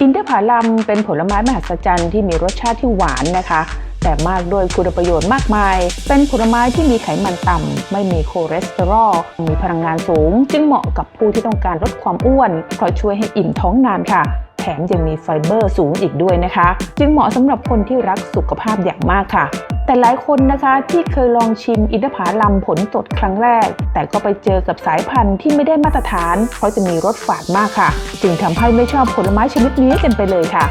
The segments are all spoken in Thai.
อินทผลัมเป็นผลไม้มหัศจรรย์ที่มีรสชาติที่หวานนะคะ แต่มากด้วยคุณประโยชน์มากมาย เป็นผลไม้ที่มีไขมันต่ำ ไม่มีคอเลสเตอรอล มีพลังงานสูง จึงเหมาะกับผู้ที่ต้องการลดความอ้วน เพราะช่วยให้อิ่มท้องนานค่ะ แถมยังมีไฟเบอร์สูงอีกด้วยนะคะ จึงเหมาะสำหรับคนที่รักสุขภาพอย่างมากค่ะ แต่หลายคนนะคะที่เคยลองชิมอินทผลัมผลสดครั้งแรก แต่ก็ไปเจอกับสายพันธุ์ที่ไม่ได้มาตรฐาน เพราะจะมีรสฝาดมากค่ะ จึงทำให้ไม่ชอบผลไม้ชนิดนี้กันไปเลยค่ะ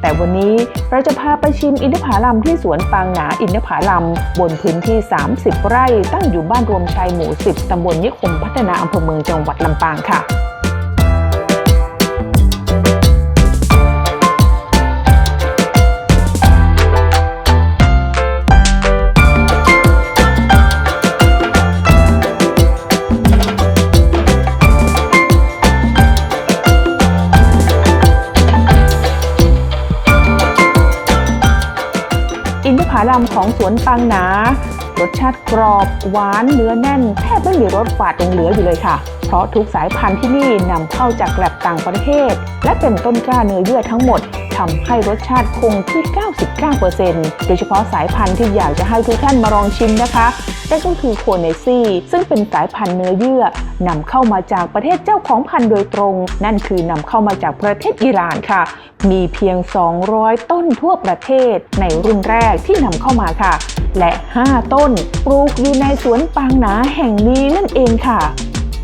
แต่วันนี้เราจะพาไปชิมอินทผลัมที่สวนปางหนาอินทผลัม บนพื้นที่ 30 ไร่ ตั้งอยู่บ้านรวมชัยหมู่ 10ตำบลนิคมพัฒนาอำเภอเมืองจังหวัดลำปางค่ะ อินทผลัมของสวนปังหนา รสชาติกรอบหวานเนื้อแน่น แทบไม่มีรสฝาดลงเหลืออยู่เลยค่ะ เพราะทุกสายพันธุ์ที่นี่นำเข้าจากแกลบต่างประเทศ และเป็นต้นกล้าเนื้อเยื่อทั้งหมด ทำให้รสชาติคงที่ 99%โดยเฉพาะสายพันธุ์ที่อยากจะให้ทุกท่านมาลองชิมนะคะนั่นก็คือโคเนซี่ซึ่งเป็นสายพันธุ์เนื้อเยื่อนำเข้ามาจากประเทศเจ้าของพันธุ์โดยตรง นั่นคือนำเข้ามาจากประเทศอิหร่านค่ะ มีเพียง 200 ต้นทั่วประเทศในรุ่นแรกที่นำเข้ามาค่ะ และ 5 ต้นปลูกอยู่ในสวนปางหนาแห่งนี้นั่นเองค่ะ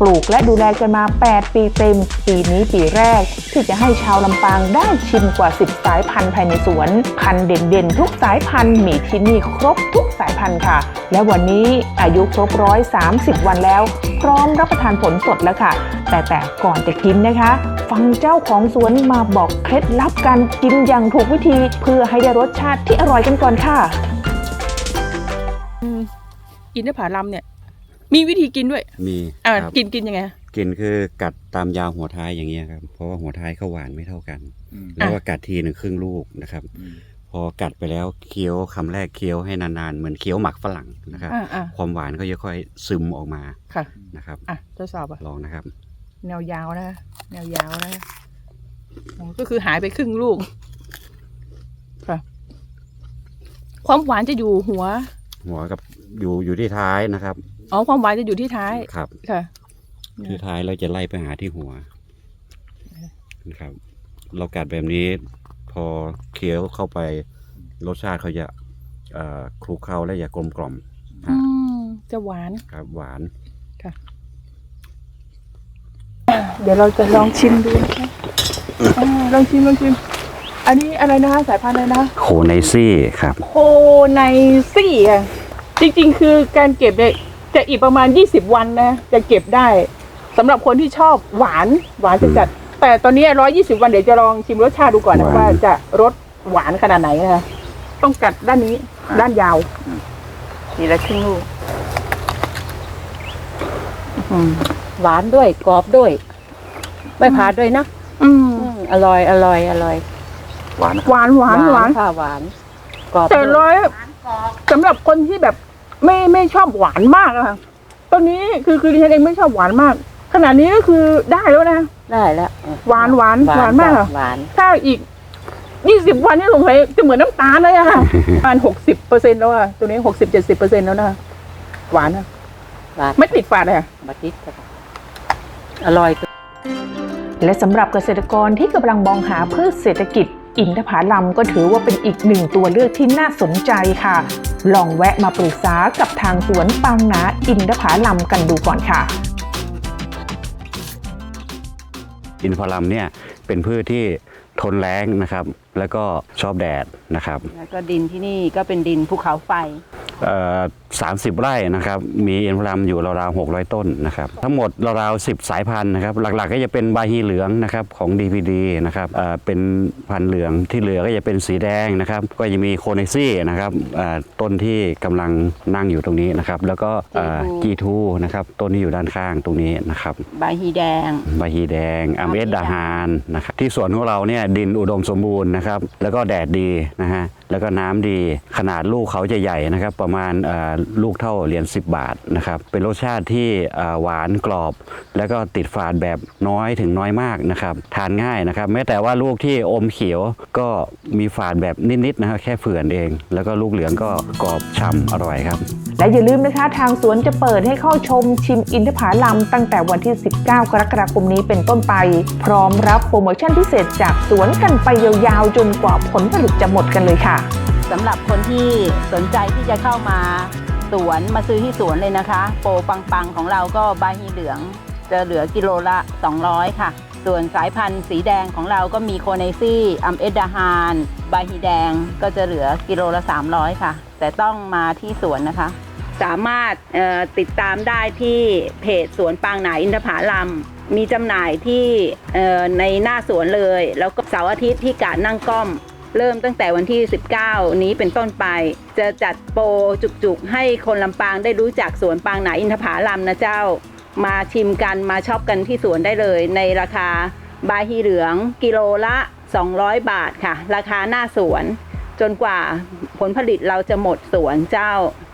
ปลูกและดูแลกันมา 8 ปีเต็ม ปีนี้ปีแรก ที่จะให้ชาวลำปางได้ชิมกว่า 10 สายพันธุ์ภายในสวน พันธุ์เด่นๆ ทุกสายพันธุ์มีที่นี่ครบทุกสายพันธุ์ค่ะ และวันนี้อายุครบร้อย30วันแล้ว พร้อมรับประทานผลสดแล้วค่ะ แต่แต่ก่อนจะกินนะคะ ฟังเจ้าของสวนมาบอกเคล็ดลับการกินอย่างถูกวิธีเพื่อให้ได้รสชาติที่อร่อยกันก่อนค่ะอินทผลัมเนี่ย มีวิธีกินด้วยมีอ่าครับกินกินยังไงกินคือกัดตามยาวหัวท้ายอย่างเงี้ยครับ เพราะว่าหัวท้ายเขาหวานไม่เท่ากัน แล้วก็กัดทีหนึ่งครึ่งลูกนะครับ พอกัดไปแล้วเคี้ยวคำแรกเคี้ยวให้นานๆ เหมือนเคี้ยวหมักฝรั่งนะครับ อ่าอ่าความหวานก็จะค่อยซึมออกมาค่ะ นะครับ อะทดสอบอะลองนะครับ แนวยาวนะแนวยาวนะอ๋อก็คือหายไปครึ่งลูกค่ะ ความหวานจะอยู่หัว หัวกับอยู่อยู่ที่ท้ายนะครับ อ๋อความหวานจะอยู่ที่ท้ายครับ ค่ะ ที่ท้ายเราจะไล่ไปหาที่หัวนะครับ เรากัดแบบนี้ พอเคี้ยวเข้าไปรสชาติเขาจะเอ่อคลุกเคล้าและจะกลมกล่อมอืมจะหวานครับหวานเดี๋ยวเราจะลองชิมดูนะคะอ่าลองชิมลองชิม อันนี้อะไรนะคะ สายพันธุ์อะไรนะโคไนซี่ครับ โคไนซี่อะจริงๆ คือการเก็บเนี่ย จะอีกประมาณ 20 วันนะ จะเก็บได้สำหรับคนที่ชอบหวานหวานจัดๆแต่ตอนนี้ 120 วันเดี๋ยวจะลองชิมรสชาติดูก่อนนะหวานว่าจะรสหวานขนาดไหนนะคะต้องกัดด้านนี้ด้านยาวนี่ละครึ่งลูกอืมหวานด้วยกรอบด้วย ไม่ผาดด้วยนะอืมอืมอร่อยอร่อยอร่อย หวานหวานหวานหวานค่ะหวานกรอบแต่ด้วยร้อยสำหรับคนที่แบบ ไม่ไม่ชอบหวานมากอะค่ะตอนนี้คือคือดิฉันเองไม่ชอบหวานมาก ขนาดนี้ก็คือได้แล้วนะ ได้แล้วหวานหวานหวานมากจ้ะอะหวานถ้าอีกยี่สิบวันนี่สงสัยจะเหมือนน้ำตาลเลยอะค่ะประมาณหกสิบเปอร์เซ็นต์แล้วอะตัวนี้หกสิบเจ็ดสิบเปอร์เซ็นต์แล้วนะหวานอะหวานไม่ติดฝาดเลยอะบัติดค่ะอร่อย และสำหรับเกษตรกรที่กำลังมองหาพืชเศรษฐกิจ อินทผลัมก็ถือว่าเป็นอีกหนึ่งตัวเลือกที่น่าสนใจค่ะ ลองแวะมาปรึกษากับทางสวนปางนาอินทผลัมกันดูก่อนค่ะ อินทผลัมเนี่ยเป็นพืชที่ทนแล้งนะครับแล้วก็ชอบแดดนะครับแล้วก็ดินที่นี่ก็เป็นดินภูเขาไฟเอ่อ30ไร่นะครับ มีอินทผลัมอยู่ราวๆ600ต้นนะครับ ทั้งหมดราวๆ10สายพันธุ์นะครับ หลักๆก็จะเป็นบาฮีเหลืองนะครับของ DPD นะครับเอ่อเป็นพันธุ์เหลืองที่เหลือก็จะเป็นสีแดงนะครับ ก็จะมีโคเนซี่นะครับเอ่อต้นที่กำลังนั่งอยู่ตรงนี้นะครับ แล้วก็เอ่อ G2 G2 นะครับต้นที่อยู่ด้านข้างตรงนี้นะครับใบฮีแดงใบฮีแดงอเมสดาฮานนะครับที่สวนของเราเนี่ยดินอุดมสมบูรณ์นะครับ แล้วก็แดดดีนะฮะ แล้วก็น้ำดีขนาดลูกเขาจะใหญ่นะครับประมาณลูกเท่าเหรียญ10 บาทนะครับเป็นรสชาติที่หวานกรอบ แล้วก็ติดฝาดแบบน้อยถึงน้อยมากนะครับทานง่ายนะครับแม้แต่ว่าลูกที่อมเขียวก็มีฝาดแบบนิดๆนะครับแค่เฟื่อนเอง แล้วก็ลูกเหลืองก็กรอบฉ่ำอร่อยครับ และอย่าลืมนะคะทางสวนจะเปิดให้เข้าชมชิมอินทผลัมตั้งแต่วันที่ 19 กรกฎาคมนี้เป็นต้นไป พร้อมรับโปรโมชั่นพิเศษจากสวนกันไปยาวๆจนกว่าผลผลิตจะหมดกันเลยค่ะสำหรับคนที่สนใจที่จะเข้ามาสวนมาซื้อที่สวนเลยนะคะ โปรปังๆของเราก็ใบาฮีเหลือง จะเหลือกิโลละ 200 ค่ะ ส่วนสายพันธุ์สีแดงของเราก็มีโคเนซี่อัมเอดดาฮานใบาฮีแดงก็จะเหลือกิโลละ 300 ค่ะ แต่ต้องมาที่สวนนะคะ สามารถติดตามได้ที่เพจสวนปางหนาอินทผลัมมีจำหน่ายที่ในหน้าสวนเลย แล้วก็เสาร์อาทิตย์ที่กาดนั่งก้อม เริ่มตั้งแต่วันที่ 19 นี้เป็นต้นไป จะจัดโปรจุกๆ ให้คนลำปางได้รู้จักสวนปางหนาอินทผลัมนะเจ้า มาชิมกันมาช็อปกันที่สวนได้เลย ในราคาบาฮีเหลือง กิโลละ 200 บาทค่ะ ราคาหน้าสวน จนกว่าผลผลิตเราจะหมดสวนเจ้า